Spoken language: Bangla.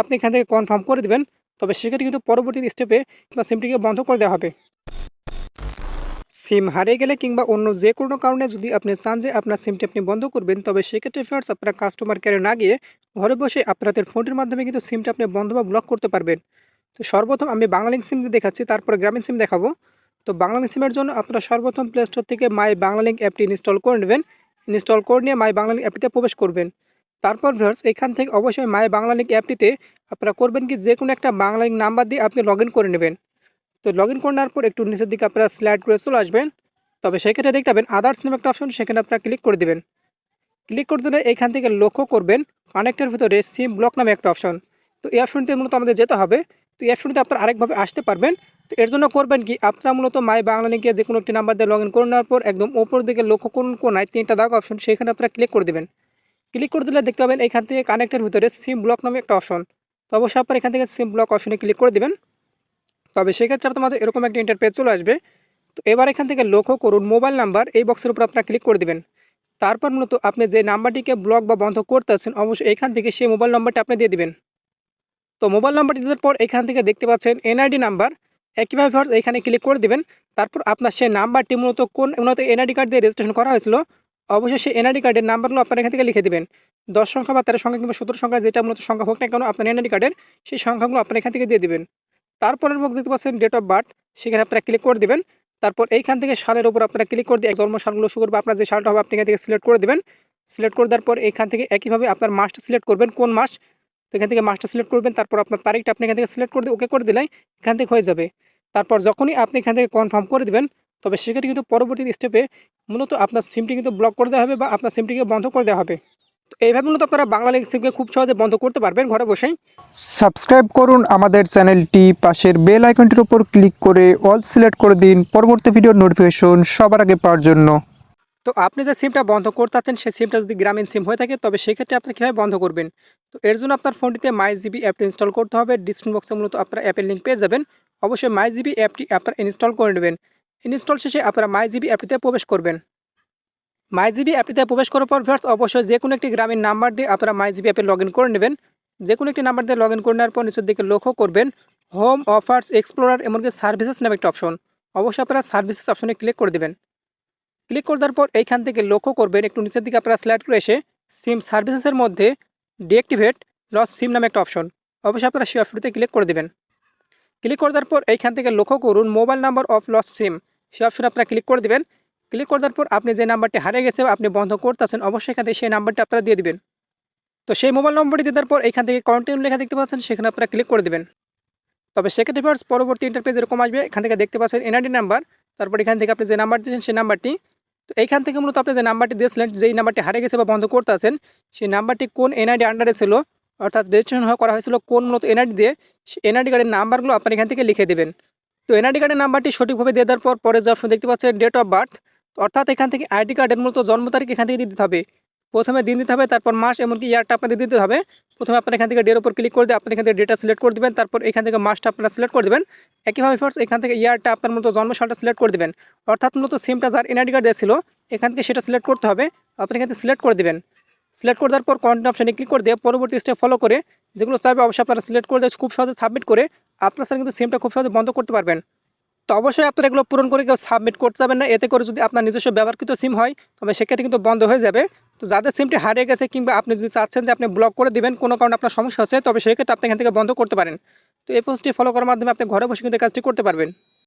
আপনি এখান থেকে কনফার্ম করে দেবেন। তবে সেক্ষেত্রে কিন্তু পরবর্তী স্টেপে আপনার সিমটিকে বন্ধ করে দেওয়া হবে। সিম হারিয়ে গেলে কিংবা অন্য যে কোনো কারণে যদি আপনি চান যে আপনার সিমটি আপনি বন্ধ করবেন, তবে সেক্ষেত্রে ফ্রেন্ডস আপনার কাস্টমার কেয়ারে না গিয়ে ঘরে বসে আপনাদের ফোনটির মাধ্যমে কিন্তু সিমটা আপনি বন্ধ বা ব্লক করতে পারবেন। তো সর্বপ্রথম আমি বাংলালিংক সিম দেখাচ্ছি, তারপরে গ্রামীণ সিম দেখাবো। তো বাংলালিংক সিমের জন্য আপনারা সর্বপ্রথম প্লে স্টোর থেকে মাই বাংলালিংক অ্যাপটি ইনস্টল করে নেবেন। ইনস্টল করে নিয়ে মাই বাংলালিংক অ্যাপটিতে প্রবেশ করবেন। তারপর ভিউয়ার্স এখান থেকে অবশ্যই মাই বাংলালিংক অ্যাপটিতে আপনারা করবেন কি যে কোনো একটা বাংলালিংক নাম্বার দিয়ে আপনি লগ করে নেবেন। তো লগ ইন করে নেওয়ার পর একটু নিচের দিকে আপনারা স্লাইড করে চলে আসবেন। তবে সেক্ষেত্রে দেখতে পাবেন আদার্স নামে একটা অপশন সেখানে আপনারা ক্লিক করে দেবেন। ক্লিক করতে দিলে এখান থেকে লক্ষ্য করবেন কানেক্টের ভিতরে সিম ব্লক নামে একটা অপশন তো এই অপশনটি মূলত আমাদের যেতে হবে। তো এই অপশনটিতে আপনারা আরেকভাবে আসতে পারবেন। তো এর জন্য করবেন কি, আপনারা মূলত মাই বাংলা লিঙ্কে যে কোনো একটি নাম্বার দিয়ে লগ ইন করে নেওয়ার পর একদম ওপর দিকে লক্ষ্য করুন কোনায় তিনটা দাগ অপশন সেখানে আপনারা ক্লিক করে দেবেন। ক্লিক করে দিলে দেখতে পাবেন এখান থেকে কানেক্টের ভিতরে সিম ব্লক নামে একটা অপশন তো অবশ্যই আপনার এখান থেকে সিম ব্লক অপশনে ক্লিক করে দেবেন। তবে সেক্ষেত্রে আপনার মাঝে এরকম একটা ইন্টারপেজ চলে আসবে। তো এবার এখান থেকে লক্ষ্য করুন মোবাইল নাম্বার এই বক্সের উপর আপনারা ক্লিক করে দেবেন। তারপর মূলত আপনি যে নাম্বারটিকে ব্লক বা বন্ধ করতে আছেন, অবশ্যই এখান থেকে সেই মোবাইল নাম্বারটি আপনি দিয়ে দিবেন। তো মোবাইল নাম্বারটি দেওয়ার পর এখান থেকে দেখতে পাচ্ছেন এনআইডি নাম্বার একইভাবে ফার্স্ট এখানে ক্লিক করে দেবেন। তারপর আপনার সেই নাম্বারটি মূলত কোন, মূলত এনআইডি কার্ড দিয়ে রেজিস্ট্রেশন করা হয়েছিল। সেই এনআইডি কার্ডের নাম্বারগুলো আপনার এখান থেকে লিখে দেবেন। দশ সংখ্যা বা তেরো সংখ্যা কিংবা সতেরো সংখ্যা যেটা মূলত সংখ্যা হোক না কেন, আপনার এনআইডি কার্ডের সেই সংখ্যাগুলো আপনার এখান থেকে দিয়ে দেবেন। তারপরের বক্স দেখতে পাচ্ছেন ডেট অফ বার্থ সেখানে আপনারা ক্লিক করে দেবেন। তারপর এইখান থেকে সালের উপর আপনারা ক্লিক করে দিয়ে জন্ম সালগুলো শুরু করবে, আপনার যে সালটা হবে আপনি এখান থেকে সিলেক্ট করে দেবেন। সিলেক্ট করে দেওয়ার পর এখান থেকে একইভাবে আপনার মাসটা সিলেক্ট করবেন কোন মাস। তো এখান থেকে মাসটা সিলেক্ট করবেন, তারপর আপনার তারিখটা আপনি এখান থেকে সিলেক্ট করে দিয়ে ওকে করে দিলে এখান থেকে হয়ে যাবে। তারপর যখনই আপনি এখান থেকে কনফার্ম করে দেবেন তবে সেক্ষেত্রে কিন্তু পরবর্তী স্টেপে মূলত আপনার সিমটি কিন্তু ব্লক করে দেওয়া হবে বা আপনার সিমটিকে বন্ধ করে দেওয়া হবে। তো এইভাবে মূলত আপনারা বাংলা লিঙ্ক সিমকে খুব সহজে বন্ধ করতে পারবেন ঘরে বসেই। সাবস্ক্রাইব করুন আমাদের চ্যানেলটি পাশের বেল আইকনটির উপর ক্লিক করে অল সিলেক্ট করে দিন পরবর্তী ভিডিওর নোটিফিকেশন সবার আগে পাওয়ার জন্য। তো আপনি যে সিমটা বন্ধ করতে চাচ্ছেন সেই সিমটা যদি গ্রামীণ সিম হয়ে থাকে তবে সেক্ষেত্রে আপনি কীভাবে বন্ধ করবেন? তো এর জন্য আপনার ফোনটিতে মাই জিবি অ্যাপটি ইনস্টল করতে হবে। ডিসক্রিপশন বক্সে মূলত আপনার অ্যাপের লিঙ্ক পেয়ে যাবেন। অবশ্যই মাই জিবি অ্যাপটি আপনার ইনস্টল করে নেবেন। ইনস্টল শেষে আপনারা মাই জিবি অ্যাপটিতে প্রবেশ করবেন। মাই জিবি অ্যাপটিতে প্রবেশ করার পর ফার্স্ট অবশ্যই যে কোনো একটি গ্রামীণ নাম্বার দিয়ে আপনারা মাই জিবি অ্যাপে লগ করে নেবেন। যে কোনো একটি নাম্বার দিয়ে লগ ইন করে নেওয়ার পর নিচের দিকে লক্ষ্য করবেন হোম অফার্স এক্সপ্লোরার এমনকি সার্ভিসেস নামে একটা অপশন অবশ্যই আপনারা সার্ভিসেস অপশনে ক্লিক করে দেবেন। ক্লিক করে দেওয়ার পর এইখান থেকে লক্ষ্য করবেন, একটু নিচের দিকে আপনারা স্লাইড করে এসে সিম সার্ভিসেসের মধ্যে ডিঅ্যাক্টিভেট লস সিম নামে একটা অপশন অবশ্যই আপনারা সেই অপশনটিতে ক্লিক করে দেবেন। ক্লিক করে দেওয়ার পর এইখান থেকে লক্ষ্য করুন mobile number of loss SIM. সে অপশনে আপনারা ক্লিক করে দেবেন। ক্লিক করে দেওয়ার পর আপনি যে নাম্বারটি হারিয়ে গেছে আপনি বন্ধ করতেছেন, অবশ্যই এখান থেকে সেই নাম্বারটি আপনারা দিয়ে দিবেন। তো সেই মোবাইল নম্বরটি দেওয়ার পর এখান থেকে কন্টিনিউ লেখা দেখতে পাচ্ছেন, সেখানে আপনারা ক্লিক করে দেবেন। তবে সেক্ষেত্রে ফার্স্ট পরবর্তী ইন্টারপেজ এরকম আসবে, এখান থেকে দেখতে পাচ্ছেন এনআইডি নাম্বার তারপর এখান থেকে আপনি যে নাম্বার দিয়েছেন সেই নাম্বারটি। তো এইখান থেকে মূলত আপনি যে নাম্বারটি দিয়েছিলেন, যেই নাম্বারটি হারিয়ে গেছে বা বন্ধ করতে আছেন সেই নাম্বারটি কোন এনআইডি আন্ডারে ছিল? অর্থাৎ রেজিস্ট্রেশন করা হয়েছিল কোন মূলত এনআইডি দিয়ে সেই এনআইডি কার্ডের নাম্বারগুলো আপনার এখান থেকে লিখে দেবেন। তো এনআইডি কার্ডের নাম্বারটি সঠিকভাবে দিয়ে দেওয়ার পর পরে যে দেখতে পাচ্ছেন ডেট অফ বার্থ অর্থাৎ এখান থেকে আইডি কার্ডের মূলত জন্ম তারিখ এখান থেকে দিতে হবে। প্রথমে দিন দিতে হবে, তারপর মাস, এমনকি ইয়ারটা আপনাদের দিতে হবে। প্রথমে আপনার এখান থেকে ডের উপর ক্লিক করে দিয়ে আপনি এখান থেকে ডেটা সিলেক্ট করে দেবেন, তারপর এখান থেকে মাসটা আপনারা সিলেক্ট করে দেবেন। একইভাবে ফার্স্ট এখান থেকে ইয়ারটা আপনার মতো জন্ম সালটা সিলেক্ট করে দেবেন। অর্থাৎ মূলত সিমটা যার এনআইডি কার্ড দিয়েছিল এখান থেকে সেটা সিলেক্ট করতে হবে আপনি এখান থেকে সিলেক্ট করে দেবেন। সিলেক্ট করে দেওয়ার পর কন্টেন্ট অপশানে ক্লিক করে দিয়ে পরবর্তী স্টেপ ফলো করে যেগুলো চাইবে অবশ্যই আপনারা সিলেক্ট করে দিয়ে খুব সহজে সাবমিট করে আপনার সাথে কিন্তু সিমটা খুব সহজে বন্ধ করতে পারবেন। তো অবশ্যই আপনারা এগুলো পূরণ করে কেউ সাবমিট করতে যাবেন না। এতে করে যদি আপনার নিজস্ব ব্যবহারকৃত সিম হয়, তবে সেক্ষেত্রে কিন্তু বন্ধ হয়ে যাবে। তো যাদের সিমটি হারিয়ে গেছে কিংবা আপনি যদি চাচ্ছেন যে আপনি ব্লক করে দিবেন, কোনো কারণে আপনার সমস্যা হচ্ছে, তবে সেক্ষেত্রে আপনি এখান থেকে বন্ধ করতে পারেন। তো এই পোস্টটি ফলো করার মাধ্যমে আপনি ঘরে বসে কিন্তু কাজটি করতে পারবেন।